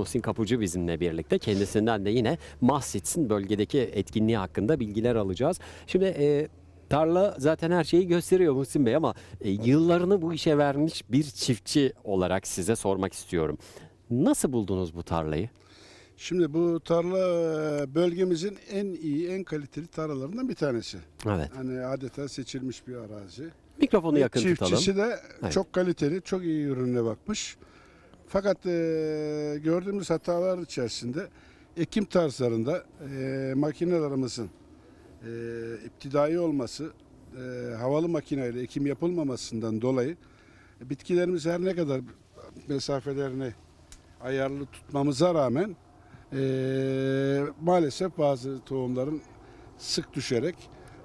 Muhsin Kapıcı bizimle birlikte. Kendisinden de yine Mahsits'in bölgedeki etkinliği hakkında bilgiler alacağız. Şimdi e, tarla zaten her şeyi gösteriyor Muhsin Bey ama e, yıllarını bu işe vermiş bir çiftçi olarak size sormak istiyorum. Nasıl buldunuz bu tarlayı? Şimdi bu tarla e, bölgemizin en iyi, en kaliteli tarlalarından bir tanesi. Evet. Hani adeta seçilmiş bir arazi. Mikrofonu yakın tutalım. Çiftçisi de Evet. çok kaliteli, çok iyi ürününe bakmış. Fakat e, gördüğümüz hatalar içerisinde ekim tarzlarında e, makinelerimizin e, iptidai olması, e, havalı makineyle ekim yapılmamasından dolayı bitkilerimiz her ne kadar mesafelerini ayarlı tutmamıza rağmen e, maalesef bazı tohumların sık düşerek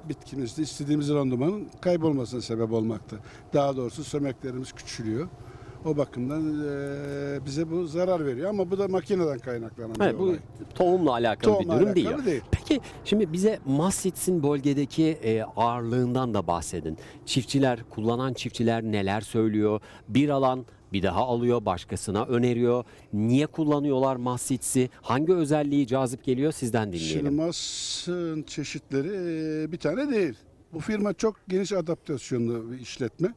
bitkimizde istediğimiz randımanın kaybolmasına sebep olmakta. Daha doğrusu sömeklerimiz küçülüyor. O bakımdan e, bize bu zarar veriyor ama bu da makineden kaynaklanan Evet, bir bu olay. tohumla alakalı Tohumla bir durum alakalı değil. değil. Peki şimdi bize Mahsits'in bölgedeki e, ağırlığından da bahsedin. Çiftçiler, kullanan çiftçiler neler söylüyor? Bir alan bir daha alıyor, başkasına öneriyor. Niye kullanıyorlar Mahsits'i? Hangi özelliği cazip geliyor? Sizden Şimdi dinleyelim. masın çeşitleri e, bir tane değil. Bu firma çok geniş adaptasyonlu bir işletme.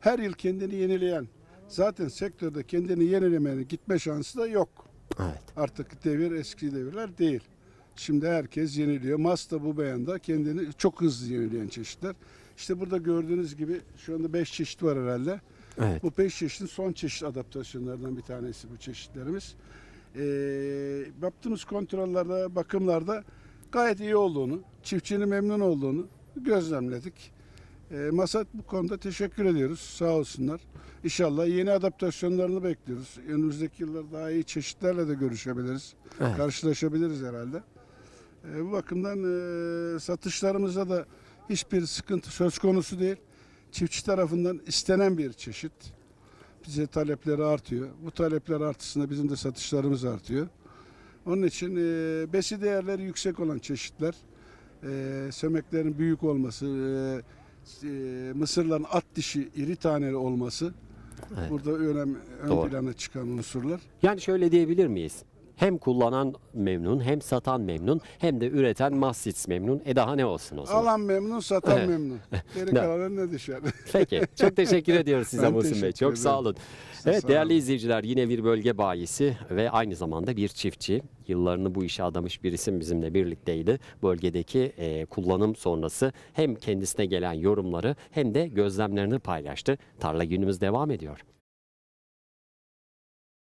Her yıl kendini yenileyen, zaten sektörde kendini yenilemenin gitme şansı da yok. Evet. Artık devir eski devirler değil. Şimdi herkes yeniliyor. Mas da bu beyanda kendini çok hızlı yenileyen çeşitler. İşte burada gördüğünüz gibi şu anda 5 çeşit var herhalde. Evet. Bu 5 çeşitin son çeşit adaptasyonlardan bir tanesi bu çeşitlerimiz. Ee, yaptığımız kontrollerde, bakımlarda gayet iyi olduğunu, çiftçinin memnun olduğunu gözlemledik. Ee, Masat bu konuda teşekkür ediyoruz. Sağ olsunlar. İnşallah yeni adaptasyonlarını bekliyoruz. Önümüzdeki yıllar daha iyi çeşitlerle de görüşebiliriz. Evet. Karşılaşabiliriz herhalde. Ee, bu bakımdan e, satışlarımızda da hiçbir sıkıntı söz konusu değil. Çiftçi tarafından istenen bir çeşit. Bize talepleri artıyor. Bu talepler artısında bizim de satışlarımız artıyor. Onun için e, besi değerleri yüksek olan çeşitler, e, sömeklerin büyük olması, e, e, mısırların at dişi iri taneli olması Evet. burada önem, ön Doğru. plana çıkan unsurlar. Yani şöyle diyebilir miyiz? Hem kullanan memnun, hem satan memnun, hem de üreten Mahsits memnun. E daha ne olsun o zaman? Alan memnun, satan Evet. memnun. Geri Ne? kalanı ne düşer? Peki. Çok teşekkür ediyoruz size Ben Muhsin Bey. teşekkür Çok sağ ederim. olun. Evet sağ değerli olun. izleyiciler yine bir bölge bayisi ve aynı zamanda bir çiftçi. Yıllarını bu işe adamış bir isim bizimle birlikteydi. Bölgedeki e, kullanım sonrası hem kendisine gelen yorumları hem de gözlemlerini paylaştı. Tarla günümüz devam ediyor.